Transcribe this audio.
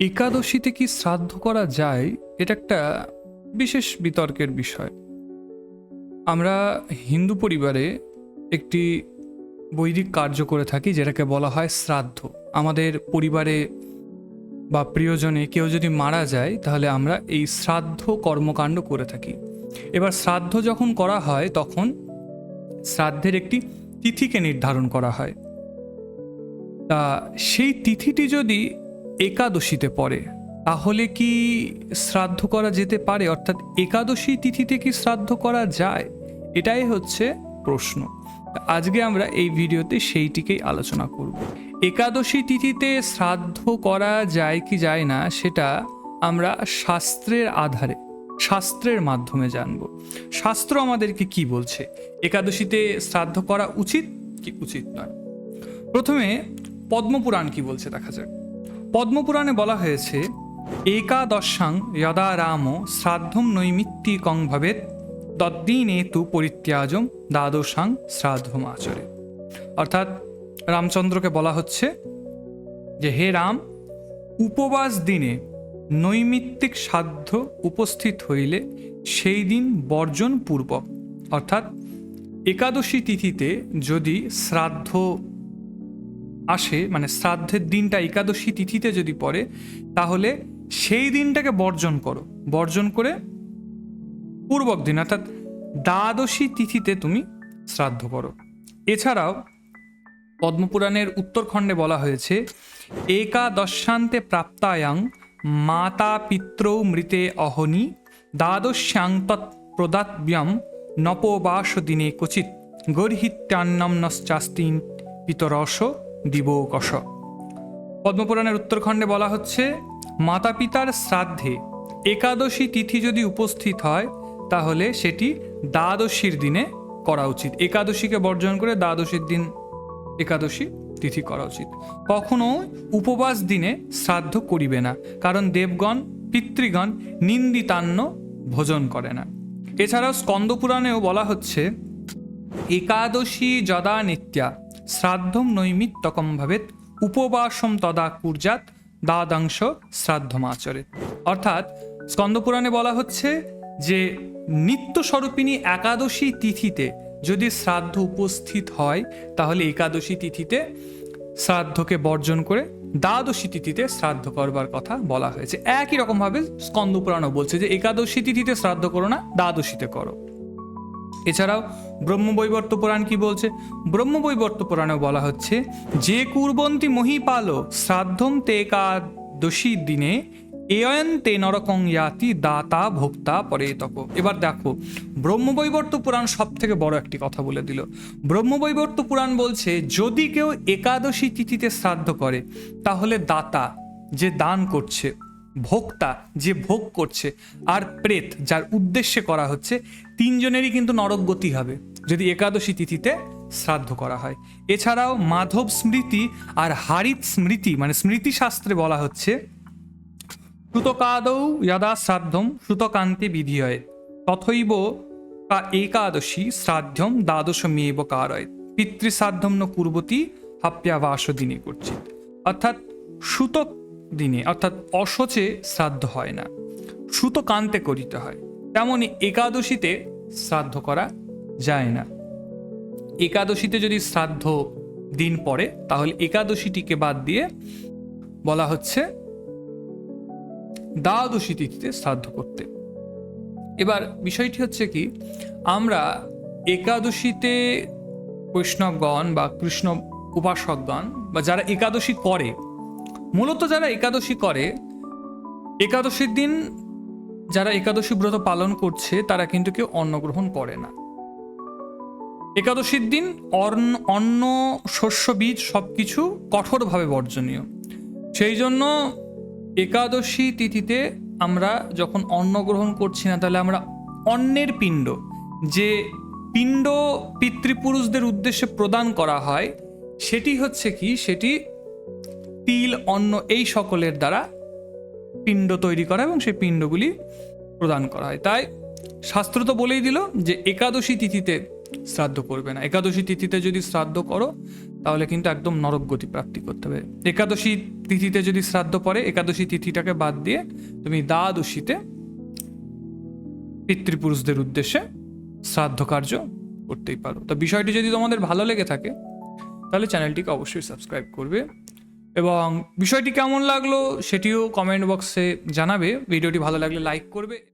একাদশীতে কি শ্রাদ্ধ করা যায়, এটা একটা বিশেষ বিতর্কের বিষয়। আমরা হিন্দু পরিবারে একটি বৈদিক কার্য করে থাকি, যেটাকে বলা হয় শ্রাদ্ধ। আমাদের পরিবারে বা প্রিয়জনে কেউ যদি মারা যায়, তাহলে আমরা এই শ্রাদ্ধ কর্মকাণ্ড করে থাকি। এবার শ্রাদ্ধ যখন করা হয়, তখন শ্রাদ্ধের একটি তিথিকে নির্ধারণ করা হয়। তা সেই তিথিটি যদি একাদশীতে পড়ে। তাহলে কি শ্রাদ্ধ করা যেতে পারে? অর্থাৎ একাদশী তিথিতে কি শ্রাদ্ধ করা যায়? এটাই হচ্ছে প্রশ্ন। আজকে আমরা এই ভিডিওতে সেইটিকেই আলোচনা করব। একাদশী তিথিতে শ্রাদ্ধ করা যায় কি যায় না, সেটা আমরা শাস্ত্রের আধারে, শাস্ত্রের মাধ্যমে জানব। শাস্ত্র আমাদেরকে কি বলছে? একাদশীতে শ্রাদ্ধ করা উচিত কি উচিত নয়? প্রথমে পদ্মপুরাণ কি বলছে দেখা যাক। পদ্মপুরাণে বলা হয়েছে, একাদশাং যদা রাম শ্রাদ্ধম নৈমিত্তিকং ভবেত তদ্দিনে তু পরিত্যাজম দ্বাদশাং শ্রাদ্ধম আচরে। অর্থাৎ রামচন্দ্রকে বলা হচ্ছে যে, হে রাম, উপবাস দিনে নৈমিত্তিক সাধ্য উপস্থিত হইলে সেই দিন বর্জন পূর্বক। অর্থাৎ একাদশী তিথিতে যদি শ্রাদ্ধ আসে মানে শ্রাদ্ধের দিনটা, একাদশী তিথিতে যদি পড়ে, তাহলে সেই দিনটাকে বর্জন করো। বর্জন করে পূর্বক দিন, অর্থাৎ দ্বাদশী তিথিতে তুমি শ্রাদ্ধ করো। এছাড়াও পদ্মপুরাণের উত্তরখণ্ডে বলা হয়েছে একাদশান্তে প্রাপ্তায়াং মাতা পিত্রৌ মৃতে অহনি দ্বাদশ্যাং তৎপ্রদাতব্যম নপবাস দিনে ক্বচিৎ গর্হিত্যান্নম নশ্চাস্তিন পিতরস দিবকশ পদ্মপুরাণের উত্তরখণ্ডে বলা হচ্ছে মাতা পিতার শ্রাদ্ধে একাদশী তিথি যদি উপস্থিত হয়, তাহলে সেটি দ্বাদশীর দিনে করা উচিত। একাদশীকে বর্জন করে দ্বাদশীর দিন একাদশী তিথি করা উচিত। কখনো উপবাস দিনে শ্রাদ্ধ করিবে না, কারণ দেবগণ, পিতৃগণ নিন্দিতান্ন ভোজন করে না। এছাড়াও স্কন্দপুরাণেও বলা হচ্ছে, একাদশী যদা নিত্যা শ্রাদ্ধম নৈমিত্তকম ভাবেত উপবাসম তদা কুর্জাত দ্বাদাংশ শ্রাদ্ধমাচরে অর্থাৎ স্কন্দপুরাণে বলা হচ্ছে যে নিত্য স্বরূপিণী একাদশী তিথিতে যদি শ্রাদ্ধ উপস্থিত হয়, তাহলে একাদশী তিথিতে শ্রাদ্ধকে বর্জন করে দ্বাদশী তিথিতে শ্রাদ্ধ করবার কথা বলা হয়েছে। একই রকমভাবে স্কন্দপুরাণও বলছে যে, একাদশী তিথিতে শ্রাদ্ধ করো না, দ্বাদশীতে করো। এছাড়াও ব্রহ্মবৈবর্ত পুরাণ কি বলছে? ব্রহ্মবৈবর্ত পুরাণেও বলা হচ্ছে, যে কুর্বন্তী মহিপাল শ্রাদ্ধম তে একাদশী দিনে এয়ন তে নরকং ইয়াতি দাতা ভোক্তা পরে তপ। এবার দেখো, ব্রহ্মবৈবর্ত পুরাণ সব থেকে বড় একটি কথা বলে দিল। ব্রহ্মবৈবর্ত পুরাণ বলছে, যদি কেউ একাদশী তিথিতে শ্রাদ্ধ করে, তাহলে দাতা যে দান করছে ভোক্তা যে ভোগ করছে আর প্রেত যার উদ্দেশ্যে করা হচ্ছে, তিনজনেরই কিন্তু নরকগতি হবে, যদি একাদশী তিথিতে শ্রাদ্ধ করা হয়। এছাড়াও মাধব স্মৃতি আর হারিত স্মৃতি মানে স্মৃতি শাস্ত্রে বলা হচ্ছে, সুতকাদৌ যদা শ্রাদ্ধম সুতকান্তে বিধি হয় তথৈব একাদশী শ্রাদ্ধম দ্বাদশ দ্বাদশমেব কারয় পিতৃশ্রাদ্ধম ন কুর্বতী হাপ্যাবাস দিনে করছে অর্থাৎ সুতক দিনে, অর্থাৎ অসচে শ্রাদ্ধ হয় না। সুত কান্তে করিতে হয় তেমনই একাদশীতে শ্রাদ্ধ করা যায় না। একাদশীতে যদি শ্রাদ্ধ দিন পড়ে, তাহলে একাদশীটিকে বাদ দিয়ে বলা হচ্ছে দ্বাদশী তিথিতে শ্রাদ্ধ করতে। এবার বিষয়টি হচ্ছে কি, আমরা একাদশীতে বৈষ্ণবগণ বা কৃষ্ণ উপাসকগণ বা যারা একাদশী করে মূলত যারা একাদশী করে, একাদশীর দিন যারা একাদশী ব্রত পালন করছে, তারা কিন্তু কেউ অন্ন গ্রহণ করে না। একাদশীর দিন অন্ন অন্ন, শস্য, বীজ সব কিছু কঠোরভাবে বর্জনীয়। সেই জন্য একাদশী তিথিতে আমরা যখন অন্ন গ্রহণ করছি না, তাহলে আমরা অন্নের পিণ্ড, যে পিণ্ড পিতৃপুরুষদের উদ্দেশ্যে প্রদান করা হয়, সেটি হচ্ছে কি? সেটি তিল, অন্ন এই সকলের দ্বারা পিণ্ড তৈরি করা এবং সেই পিণ্ডগুলি প্রদান করা হয়। তাই শাস্ত্র তো বলেই দিল যে একাদশী তিথিতে শ্রাদ্ধ করবে না। একাদশী তিথিতে যদি শ্রাদ্ধ করো, তাহলে কিন্তু একদম নরক গতি প্রাপ্তি করতে হবে। একাদশী তিথিতে যদি শ্রাদ্ধ পড়ে, একাদশী তিথিটাকে বাদ দিয়ে তুমি দ্বাদশীতে পিতৃপুরুষদের উদ্দেশ্যে শ্রাদ্ধ কার্য করতেই পারো। তো বিষয়টি যদি তোমাদের ভালো লেগে থাকে, তাহলে চ্যানেলটিকে অবশ্যই সাবস্ক্রাইব করবে। এবং বিষয়টি কেমন লাগল সেটিও কমেন্ট বক্সে জানাবে। ভিডিওটি ভালো লাগলে লাইক করবে।